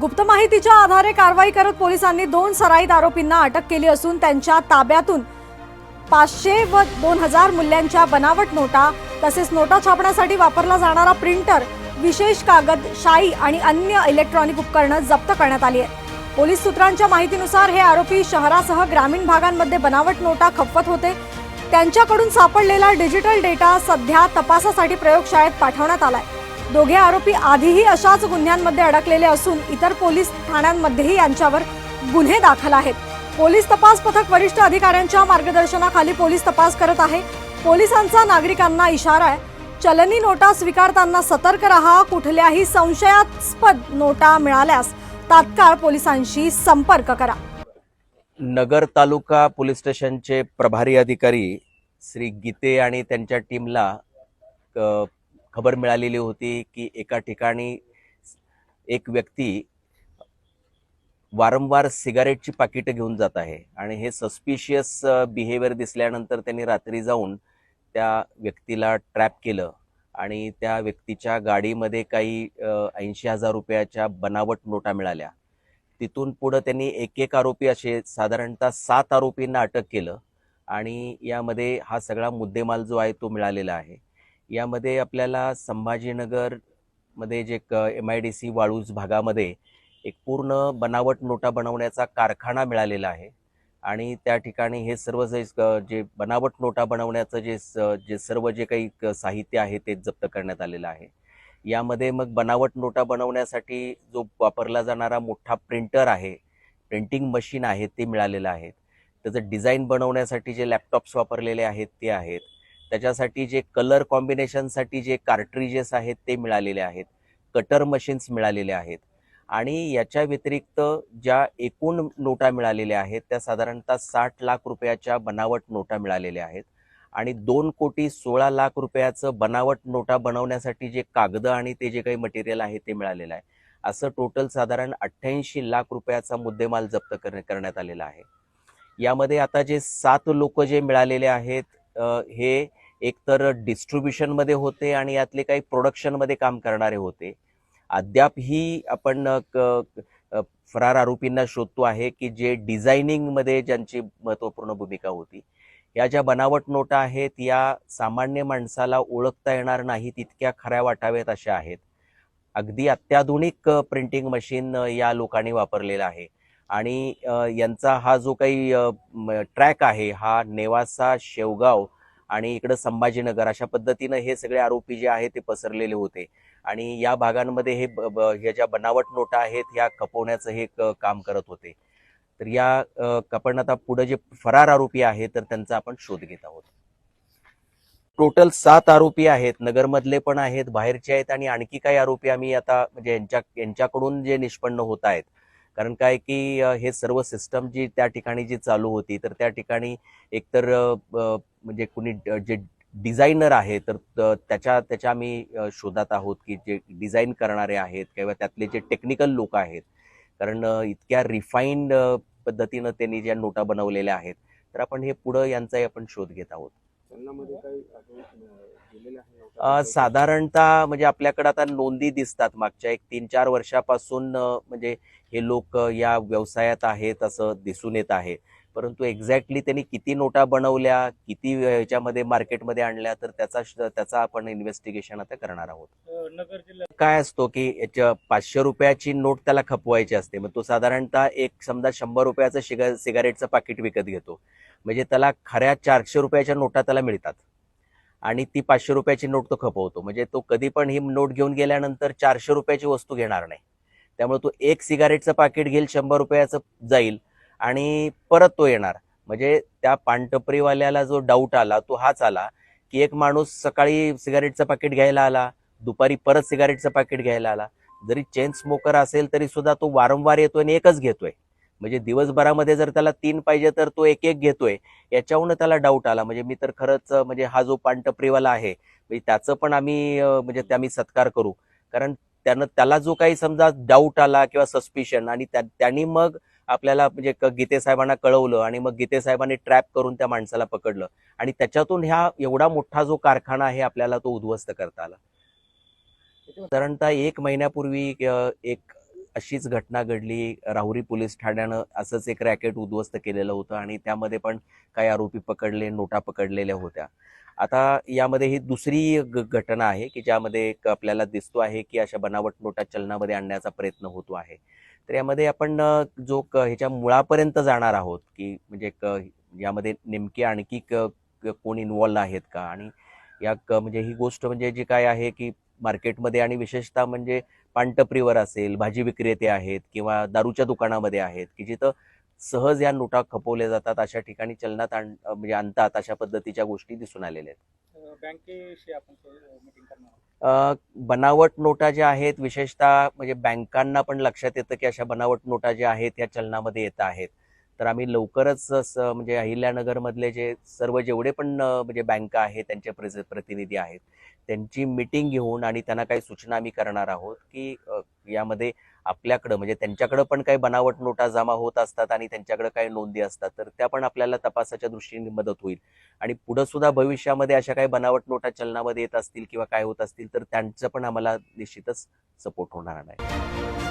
गुप्त माहितीच्या आधारे कारवाई करत पोलिसांनी दोन सराईत आरोपींना अटक केली असून त्यांच्या ताब्यातून पाचशे व दोन हजार मूल्यांच्या बनावट नोटा तसेच नोटा छापण्यासाठी वापरला जाणारा प्रिंटर विशेष कागद शाई आणि अन्य इलेक्ट्रॉनिक उपकरणं जप्त करण्यात आली आहेत. पोलीस सूत्रांच्या माहितीनुसार हे आरोपी शहरासह ग्रामीण भागांमध्ये बनावट नोटा खपवत होते. त्यांच्याकडून सापडलेला डिजिटल डेटा सध्या तपासासाठी प्रयोगशाळेत पाठवण्यात आलाय. दोघे आरोपी आधीही अशाच गुन्ह्यांमध्ये अडकलेले असून इतर पोलीस ठाण्यांमध्येही यांच्यावर गुन्हे दाखल आहेत. पोलीस तपास पथक वरिष्ठ अधिकाऱ्यांच्या मार्गदर्शनाखाली पोलीस तपास करत आहे. पोलिसांचा नागरिकांना इशारा आहे. चलनी नोटा स्वीकारताना सतर्क रहा कुठल्याही संशयास्पद नोटा मिळाल्यास तात्काळ पोलिसांशी संपर्क करा. नगर तालुका पोलीस स्टेशनचे प्रभारी अधिकारी श्री गीते आणि त्यांच्या टीमला खबर मिळालेली होती की एका ठिकाणी एक व्यक्ती वारंवार सिगारेटची पाकिटं घेऊन जात आहे. आणि हे सस्पिशियस बिहेवियर दिसल्यानंतर त्यांनी रात्री जाऊन त्या व्यक्तीला ट्रॅप केलं. आणि त्या व्यक्तीच्या गाडीमध्ये काही ऐंशी हजार रुपयाच्या बनावट नोटा मिळाल्या. तिथून पुढं त्यांनी एक एक आरोपी असे साधारणतः सात आरोपींना अटक केलं. आणि यामध्ये हा सगळा मुद्देमाल जो आहे तो मिळालेला आहे. यामध्ये आपल्याला संभाजीनगरमध्ये जे क M I D C Waluj भागामध्ये एक पूर्ण बनावट नोटा बनवण्याचा कारखाना मिळालेला आहे. आणि त्या ठिकाणी हे सर्व जे जे बनावट नोटा बनवण्याचं जे स- जे सर्व जे काही क- साहित्य आहे ते जप्त करण्यात आलेलं आहे. यामध्ये मग बनावट नोटा बनवण्यासाठी जो वापरला जाणारा मोठा प्रिंटर आहे प्रिंटिंग मशीन आहे ते मिळालेलं आहे. त्याचं डिझाईन बनवण्यासाठी जे लॅपटॉप्स वापरलेले आहेत ते आहेत. त्याच्यासाठी जे कलर कॉम्बिनेशनसाठी जे कार्ट्रिजेस आहेत ते मिळालेले आहेत. कटर मशीन्स मिळालेले आहेत. आणि याच्या व्यतिरिक्त ज्या एकूण नोटा मिळालेल्या आहेत त्या साधारणतः साठ लाख रुपयाच्या बनावट नोटा मिळालेल्या आहेत. आणि दोन कोटी सोळा लाख रुपयाचं बनावट नोटा बनवण्यासाठी जे कागद आणि ते जे काही मटेरियल आहे ते मिळालेलं आहे. असं टोटल साधारण अठ्ठ्याऐंशी लाख रुपयाचा मुद्देमाल जप्त करण्यात आलेला आहे. यामध्ये आता जे सात लोक जे मिळालेले आहेत हे एकतर डिस्ट्रीब्युशनमध्ये होते आणि यातले काही प्रोडक्शनमध्ये काम करणारे होते. अद्यापही आपण क- फरार आरोपींना शोधतो आहे की जे डिझायनिंगमध्ये ज्यांची महत्त्वपूर्ण भूमिका होती. या ज्या बनावट नोटा आहेत या सामान्य माणसाला ओळखता येणार नाहीत इतक्या खऱ्या वाटाव्यात अशा आहेत. अगदी अत्याधुनिक प्रिंटिंग मशीन या लोकांनी वापरलेलं आहे. आणि यांचा हा जो काही ट्रॅक आहे हा नेवासा शेवगाव आणि इकडं संभाजीनगर अशा पद्धतीनं हे सगळे आरोपी जे आहेत ते पसरलेले होते. आणि या भागांमध्ये हे ह्या ज्या बनावट नोटा आहेत ह्या खपवण्याचं हे काम करत होते. तर या कपण आता पुढे जे फरार आरोपी आहेत तर त्यांचा आपण शोध घेत आहोत. टोटल सात आरोपी आहेत नगरमधले पण आहेत बाहेरचे आहेत आणि आणखी काही आरोपी आम्ही आता म्हणजे यांच्या यांच्याकडून जे निष्पन्न होत आहेत कारण काय की हे सर्व सिस्टम जी त्या ठिकाणी जी चालू होती तर त्या ठिकाणी एकतर म्हणजे कुणी जे डिझायनर आहे तर त्याच्या त्याच्या आम्ही शोधात आहोत की जे डिझाईन करणारे आहेत किंवा त्यातले जे टेक्निकल लोक आहेत. कारण इतक्या रिफाईंड पद्धतीनं त्यांनी ज्या नोटा बनवलेल्या आहेत तर आपण हे पुढं यांचाही आपण शोध घेत आहोत. साधारणतः म्हणजे आपल्याकडे आता नोंदी दिसतात मागच्या एक तीन चार वर्षापासून म्हणजे हे लोक या व्यवसायात आहेत असं दिसून येत आहे. परंतु एक्झॅक्टली त्यांनी किती नोटा बनवल्या किती ह्याच्यामध्ये मार्केटमध्ये आणल्या तर त्याचा त्याचा आपण इन्व्हेस्टिगेशन आता करणार आहोत. नगर जिल्ह्यात काय असतो की याच्या पाचशे रुपयाची नोट त्याला खपवायची असते. मग तो साधारणतः एक समजा शंभर रुपयाचं शिगा सिगारेटचं पाकिट विकत घेतो. म्हणजे त्याला खऱ्या चारशे रुपयाच्या नोटा त्याला मिळतात. आणि ती पाचशे रुपयाची नोट तो खपवतो. म्हणजे तो कधी पण ही नोट घेऊन गेल्यानंतर चारशे रुपयाची वस्तू घेणार नाही. त्यामुळे तो एक सिगारेटचं पाकिट घेईल शंभर रुपयाचं जाईल आणि परत तो येणार. म्हणजे त्या पानटपरीवाल्याला जो डाऊट आला तो हाच आला की एक माणूस सकाळी सिगारेटचं पाकिट घ्यायला आला दुपारी परत सिगारेटचं पाकिट घ्यायला आला. जरी चेन स्मोकर असेल तरी सुद्धा तो वारंवार येतोय आणि एकच घेतोय. म्हणजे दिवसभरामध्ये जर त्याला तीन पाहिजे तर तो एक एक घेतोय याच्याहून त्याला डाऊट आला. म्हणजे मी तर खरंच म्हणजे हा जो पानटपरीवाला आहे म्हणजे त्याचं पण आम्ही म्हणजे ते आम्ही सत्कार करू. कारण त्यानं त्याला जो काही समजा डाऊट आला किंवा सस्पिशन आणि त्यांनी मग आपल्याला म्हणजे गीते साहेबांना कळवलं आणि मग गीते साहेबांनी ट्रॅप करून त्या माणसाला पकडलं. आणि त्याच्यातून ह्या एवढा मोठा जो कारखाना आहे आपल्याला तो उद्ध्वस्त करता आला. साधारणतः एक महिन्यापूर्वी एक अशीच घटना घडली. राहुरी पोलीस ठाण्यानं असंच एक रॅकेट उद्ध्वस्त केलेलं होतं आणि त्यामध्ये पण काही आरोपी पकडले नोटा पकडलेल्या होत्या. आता यामध्ये ही दुसरी घटना आहे की ज्यामध्ये एक आपल्याला दिसतो आहे की अशा बनावट नोटा चलनामध्ये आणण्याचा प्रयत्न होतो आहे. तर यामध्ये आपण जो क- ह्याच्या मुळापर्यंत जाणार आहोत की म्हणजे क- यामध्ये नेमके आणखी क- कोण इन्वॉल्व आहेत का? आणि या क- म्हणजे ही गोष्ट म्हणजे जी काय आहे की मार्केटमध्ये आणि विशेषतः म्हणजे पानटपरीवर असेल भाजी विक्रेते आहेत किंवा दारूच्या दुकानामध्ये आहेत की जिथं सहज या नोटा खपवल्या जातात अशा ठिकाणी चलनात आण म्हणजे आणतात अशा पद्धतीच्या गोष्टी दिसून आलेल्या आहेत. बँकेशी आपण बनावट नोटा ज्या आहेत विशेषतः म्हणजे बँकांना पण लक्षात येतं की अशा बनावट नोटा ज्या आहेत या चलनामध्ये येत आहेत. तर आम्ही लवकरच म्हणजे अहिल्यानगरमधले जे सर्व जेवढे पण म्हणजे बँका आहेत त्यांचे प्रति प्रतिनिधी आहेत त्यांची मिटिंग घेऊन आणि त्यांना काही सूचना आम्ही करणार आहोत की यामध्ये आपल्याकडं म्हणजे त्यांच्याकडं पण काही बनावट नोटा जमा होत असतात आणि त्यांच्याकडे काही नोंदी असतात तर त्या पण आपल्याला तपासाच्या दृष्टीने मदत होईल. आणि पुढे सुद्धा भविष्यामध्ये अशा काही बनावट नोटा चलनामध्ये येत असतील किंवा काय होत असतील तर त्यांचं पण आम्हाला निश्चितच सपोर्ट होणार नाही.